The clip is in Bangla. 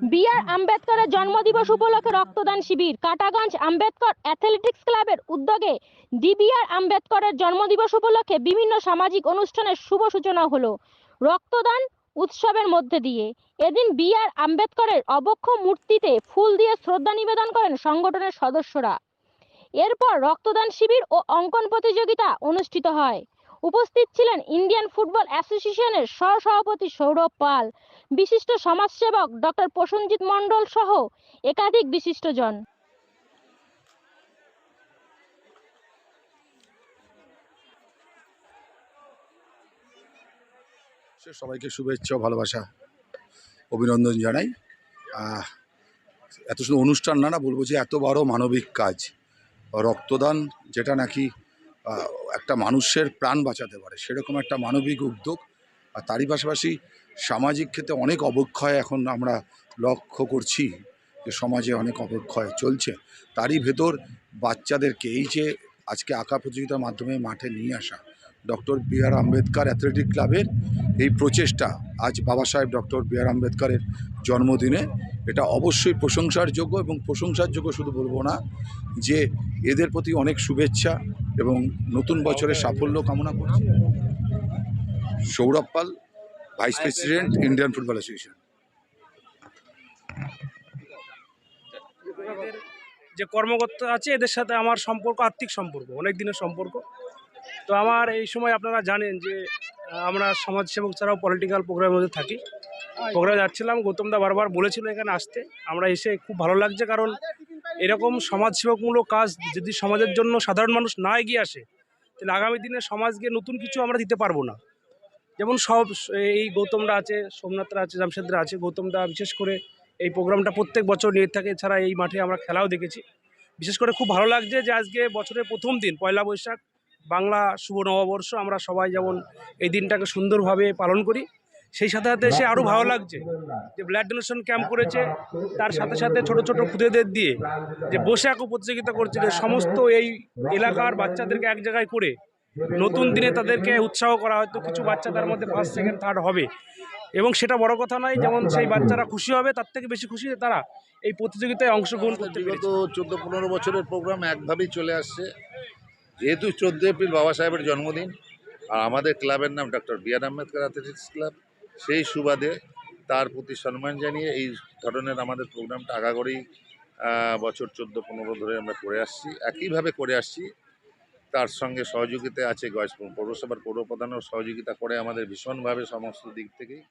বি আর আম্বেদকরের জন্মদিবস উপলক্ষে রক্তদান শিবির। কাটাগঞ্জ আম্বেদকর অ্যাথলেটিক্স ক্লাবের উদ্যোগে ডিবিআর আম্বেদকরের জন্মদিবস উপলক্ষে বিভিন্ন সামাজিক অনুষ্ঠানের শুভ সূচনা হলো রক্তদান উৎসবের মধ্যে দিয়ে। এদিন বি আর আম্বেদকরের অবক্ষ মূর্তিতে ফুল দিয়ে শ্রদ্ধা নিবেদন করেন সংগঠনের সদস্যরা। এরপর রক্তদান শিবির ও অঙ্কন প্রতিযোগিতা অনুষ্ঠিত হয়। উপস্থিত ছিলেন ইন্ডিয়ান ফুটবল অ্যাসোসিয়েশনের সহসভাপতি সৌরভ পাল, বিশিষ্ট সমাজসেবক ডক্টর প্রসেনজিৎ মণ্ডল সহ একাধিক বিশিষ্টজন। সবাইকে শুভেচ্ছা ভালোবাসা, অভিনন্দন জানাই। এত সুন্দর অনুষ্ঠান না না বলব যে এত বড় মানবিক কাজ। রক্তদান যেটা নাকি একটা মানুষের প্রাণ বাঁচাতে পারে। সেরকম একটা মানবিক উদ্যোগ। আর তারই পাশাপাশি সামাজিক ক্ষেত্রে অনেক অবক্ষয় এখন আমরা লক্ষ্য করছি যে সমাজে অনেক অবক্ষয় চলছে। তারই ভেতর বাচ্চাদেরকে এই যে আজকে আঁকা প্রতিযোগিতার মাধ্যমে মাঠে নিয়ে আসা doctor B R Ambedkar athletic ক্লাবের এই প্রচেষ্টা আজ বাবা সাহেব ডক্টর বি আর আম্বেদকারের জন্মদিনে, এটা অবশ্যই প্রশংসার যোগ্য এবং প্রশংসার যোগ্য শুধু বলব না যে এদের প্রতি অনেক শুভেচ্ছা এবং নতুন বছরের সাফল্য কামনা করছি। Sourav Pal vice president Indian football association যে কর্মকর্তা আছে এদের সাথে আমার সম্পর্ক আর্থিক সম্পর্ক অনেক দিনের সম্পর্ক। তো আমার এই সময় আপনারা জানেন যে আমরা সমাজসেবক ছাড়াও পলিটিক্যাল প্রোগ্রামের মধ্যে থাকি। প্রোগ্রামে যাচ্ছিলাম গৌতমদা বারবার বলেছিল এখানে আসতে। আমরা এসে খুব ভালো লাগছে কারণ এরকম সমাজসেবকমূলক কাজ যদি সমাজের জন্য সাধারণ মানুষ না এগিয়ে আসে, তাহলে আগামী দিনে সমাজকে নতুন কিছু আমরা দিতে পারব না। যেমন সব এই গৌতমরা আছে, সোমনাথরা আছে, জামশেদরা আছে গৌতমদা বিশেষ করে এই প্রোগ্রামটা প্রত্যেক বছর নিয়ে থাকে, এছাড়া এই মাঠে আমরা খেলাও দেখেছি। বিশেষ করে খুব ভালো লাগছে যে আজকে বছরের প্রথম দিন, পয়লা বৈশাখ, বাংলা শুভ নববর্ষ, আমরা সবাই যেমন এই দিনটাকে সুন্দরভাবে পালন করি। সেই সাথে সাথে এসে আরও ভালো লাগছে যে ব্লাড ডোনেশন ক্যাম্প করেছে। তার সাথে সাথে ছোট ছোট খুদেদের দিয়ে যে বসে আঁকো প্রতিযোগিতা করছে যে সমস্ত এই এলাকার বাচ্চাদেরকে এক জায়গায় করে নতুন দিনে তাদেরকে উৎসাহ করা হয়তো কিছু বাচ্চা তার মধ্যে ফার্স্ট সেকেন্ড থার্ড হবে। এবং সেটা বড় কথা নয় যেমন সেই বাচ্চারা খুশি হবে তার থেকে বেশি খুশি যে তারা এই প্রতিযোগিতায় অংশগ্রহণ করতে বিগত চোদ্দ পনেরো বছরের প্রোগ্রাম একভাবেই চলে আসছে। যেহেতু চোদ্দ এপ্রিল বাবা সাহেবের জন্মদিন আর আমাদের ক্লাবের নাম doctor B R Ambedkar athletics club সেই সুবাদে তার প্রতি সম্মান জানিয়ে এই ধরনের আমাদের প্রোগ্রামটা আগাগড়েই বছর চোদ্দ পনেরো ধরে আমরা করে আসছি। একইভাবে করে আসছি। তার সঙ্গে সহযোগিতা আছে গয়েশপুর পৌরসভার পৌরপ্রধানও সহযোগিতা করে আমাদের ভীষণভাবে সমস্ত দিক থেকেই।